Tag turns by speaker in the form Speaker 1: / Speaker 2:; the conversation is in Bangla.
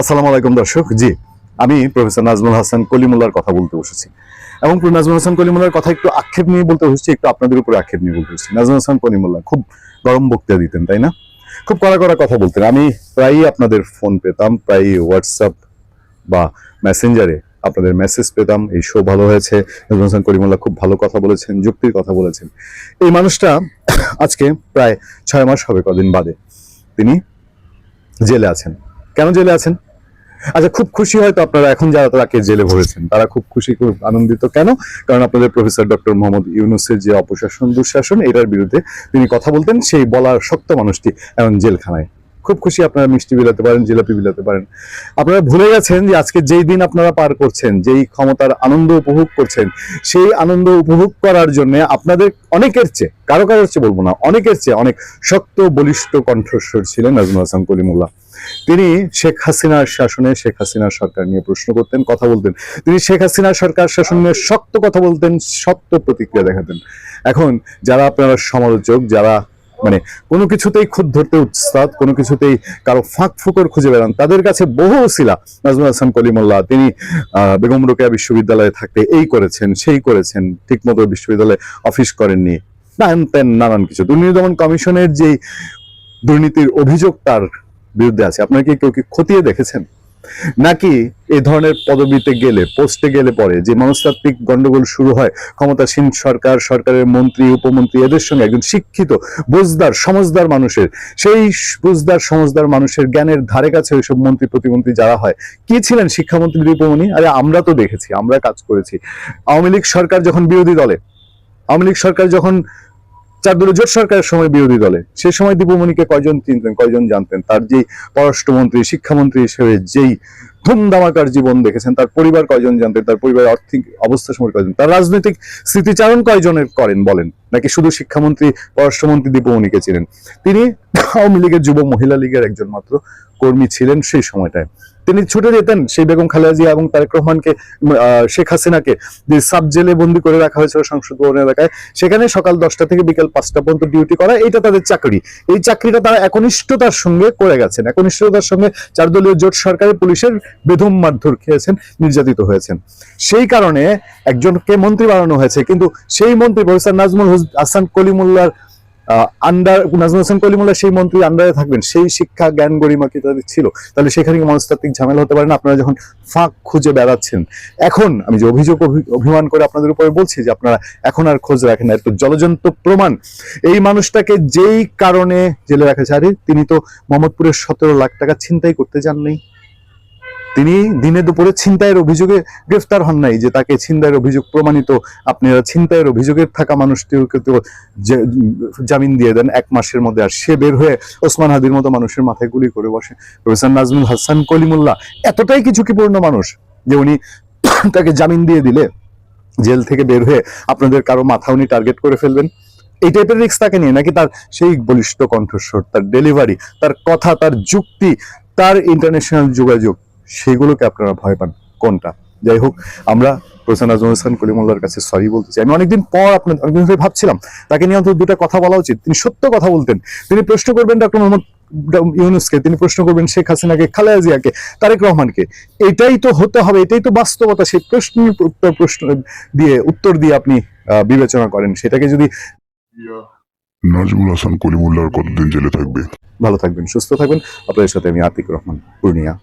Speaker 1: আসসালামু আলাইকুম দর্শক। জি, আমি প্রফেসর নাজমুল হাসান কলিমুল্লার কথা বলতে বসেছি। এবং নাজমুল হাসান কলিমুল্লার কথা একটু আক্ষেপ নিয়ে বলতে বসেছি, একটু আপনাদের উপরে আক্ষেপ নিয়ে বলতে বসেছি। নাজমুল হাসান কলিমুল্লাহ খুব গরম বক্তৃতা দিতেন, তাই না? খুব কড়া কড়া কথা বলতেন। আমি প্রায়ই আপনাদের ফোন পেতাম, প্রায়ই হোয়াটসঅ্যাপ বা মেসেঞ্জারে আপনাদের মেসেজ পেতাম, এই শো ভালো হয়েছে, নাজমুল হাসান কলিমুল্লাহ খুব ভালো কথা বলেছেন, যুক্তির কথা বলেছেন। এই মানুষটা আজকে প্রায় ছয় মাস হবে কদিন বাদে তিনি জেলে আছেন। কেন জেলে আছেন? আচ্ছা খুব খুশি হয়তো আপনারা এখন যারা তাকে জেলে ভরেছেন, তারা খুব খুশি, খুব আনন্দিত কেন? কারণ আপনাদের প্রফেসর ডক্টর মোহাম্মদ ইউনুসের যে অপশাসন, দুঃশাসন, এটার বিরুদ্ধে তিনি কথা বলতেন, সেই বলার শক্ত মানুষটি এখন জেলখানায়। খুব খুশি আপনারা মিষ্টি বিলাতে পারেন, জিলাপি বিলাতে পারেন। আপনারা ভুলে গেছেন যে আজকে যেই দিন আপনারা পার করছেন, যেই ক্ষমতার আনন্দ উপভোগ করছেন, সেই আনন্দ উপভোগ করার জন্য আপনাদের অনেকের চেয়ে, কারও কারোর চেয়ে বলব না, অনেকের চেয়ে অনেক শক্ত, বলিষ্ঠ কণ্ঠস্বর ছিলেন নাজমুল হাসান কলিমুল্লাহ তিনি শেখ হাসিনার শাসনে শেখ হাসিনার সরকার নিয়ে প্রশ্ন করতেন, কথা বলতেন। তিনি শেখ হাসিনার সরকার শাসন নিয়ে শক্ত কথা বলতেন, শক্ত প্রতিক্রিয়া দেখাতেন। এখন যারা আপনারা সমালোচক, যারা মানে কোনো কিছুতেই খুদ ধরতে উৎসাদ কোনো কিছুতেই কারও ফাঁক ফুকর খুঁজে বেড়ান, তাদের কাছে বহু ছিলা নাজমুল হাসান কলিমুল্লাহ, তিনি বেগম রোকেয়া বিশ্ববিদ্যালয়ে থাকতে এই করেছেন, সেই করেছেন, ঠিকমতো বিশ্ববিদ্যালয়ে অফিস করেননি। নানান নানান কিছু। দুর্নীতি দমন কমিশনের যে দুর্নীতির অভিযোগ, তার বিরুদ্ধে আছে। আপনারা কি কেউ কি খতিয়ে দেখেছেন? নাকি এই ধরনের পদবিতে গেলে, পোস্টে গেলে পরে যে মনস্তাত্ত্বিক গন্ডগোল শুরু হয়, ক্ষমতাসীন সরকার, সরকারের মন্ত্রী, উপমন্ত্রী, এদের সঙ্গে একজন শিক্ষিত, বুঝদার সমজদার মানুষের, সেই বুঝদার সমজদার মানুষের জ্ঞানের ধারে কাছে ওইসব মন্ত্রী, প্রতিমন্ত্রী যারা হয়, কি ছিলেন শিক্ষামন্ত্রী দীপমণি আরে আমরা তো দেখেছি, আমরা কাজ করেছি। আওয়ামী লীগ সরকার যখন বিরোধী দলে, আওয়ামী লীগ সরকার যখন চার দলীয় জোট সরকারের সময় বিরোধী দলে। সে সময় দীপমণিকে কয়জন চিনতেন, কয়জন জানতেন? তার যেই পররাষ্ট্রমন্ত্রী, শিক্ষামন্ত্রী হিসেবে যেই ধুমধামাকার জীবন দেখেছেন, তার পরিবার কয়জন জানতেন? তার পরিবারের আর্থিক অবস্থা সম্পর্কে কয়জন? তার রাজনৈতিক স্মৃতিচারণ কয়জনের করেন বলেন? নাকি শুধু শিক্ষামন্ত্রী, পররাষ্ট্রমন্ত্রী দীপমণিকে ছিলেন তিনি আওয়ামী লীগের যুব মহিলা লীগের একজন মাত্র কর্মী ছিলেন সেই সময়টায়। তিনি ছুটে যেতেন সেই বেগম খালেদা জিয়া এবং তারেক রহমানকে শেখ হাসিনাকে যে সাব জেলে বন্দি করে রাখা হয়েছিল সংসদ ভবন এলাকায়। সেখানে সকাল দশটা থেকে বিকাল পাঁচটা পর্যন্ত ডিউটি করা এটা তাদের চাকরি। এই চাকরিটা তারা একনিষ্ঠতার সঙ্গে করে গেছেন। একনিষ্ঠতার সঙ্গে চার দলীয় জোট সরকারের পুলিশের বেদম মারধর খেয়েছেন, নির্যাতিত হয়েছেন। সেই কারণে একজনকে মন্ত্রী বানানো হয়েছে, কিন্তু সেই মন্ত্রী প্রফেসর নাজমুল হুস- হাসান কলিমুল্লার আন্ডার নাজমুল হাসান কলিমুল্লাহ সেই মন্ত্রী আন্ডারে থাকবেন, সেই শিক্ষা জ্ঞান গরিমা কি তাদের ছিল? তাহলে সেখানে মনস্তাত্ত্বিক ঝামেলা হতে পারে না? আপনারা যখন ফাঁক খুঁজে বেড়াচ্ছেন, এখন আমি যে অভিযোগ অভি- অভিমান করে আপনাদের উপরে বলছি যে আপনারা এখন আর খোঁজ রাখেন না এর তো জলজন্ত প্রমাণ। এই মানুষটাকে যেই কারণে জেলে রাখা যায় তিনি তো মোহাম্মদপুরের সতেরো লাখ টাকা ছিনতাই করতে যাননি। তিনি দিনে দুপুরে ছিনতাইয়ের অভিযোগে গ্রেফতার হন নাই, যে তাকে ছিনতাইয়ের অভিযোগ প্রমাণিত। আপনারা ছিনতাইয়ের অভিযোগে থাকা মানুষটিকে তো জামিন দিয়ে দেন, এক মাসের মধ্যে। আর সে বের হয়ে ওসমান হাদির মতো মানুষের মাথায় গুলি করে বসে। প্রফেসর নাজমুল হাসান কলিমুল্লাহ এতটাই কিছু ঝুঁকিপূর্ণ মানুষ যে উনি তাকে জামিন দিয়ে দিলে জেল থেকে বের হয়ে আপনাদের কারও মাথা উনি টার্গেট করে ফেলবেন। এই টাইপের রিস্ক তাকে নিয়ে নাকি তার সেই বলিষ্ঠ কণ্ঠস্বর, তার ডেলিভারি, তার কথা, তার যুক্তি, তার ইন্টারন্যাশনাল যোগাযোগ সেগুলোকে আপনারা ভয় পান কোনটা? যাই হোক আমরা প্রফেসর নাজমুল হাসান কলিমুল্লার কাছে সরি বলতে চাই। আমি অনেকদিন পর আপনার অনেকদিন ধরে ভাবছিলাম তাকে নিয়ে অন্তত দুটা কথা বলা উচিত। তিনি সত্য কথা বলতেন। তিনি প্রশ্ন করবেন ডক্টর মোহাম্মদ ইউনুসকে তিনি প্রশ্ন করবেন শেখ হাসিনাকে খালেদা জিয়াকে তারেক রহমানকে। এটাই তো হতে হবে এটাই তো বাস্তবতা। সেই প্রশ্ন উত্তর প্রশ্ন দিয়ে উত্তর দিয়ে আপনি বিবেচনা করেন। সেটাকে যদি
Speaker 2: নাজমুল হাসান কলিমুল্লাহর কতদিন জেলে থাকবে?
Speaker 1: ভালো থাকবেন সুস্থ থাকবেন। আপনাদের সাথে আমি আতিক রহমান পূর্ণিয়া।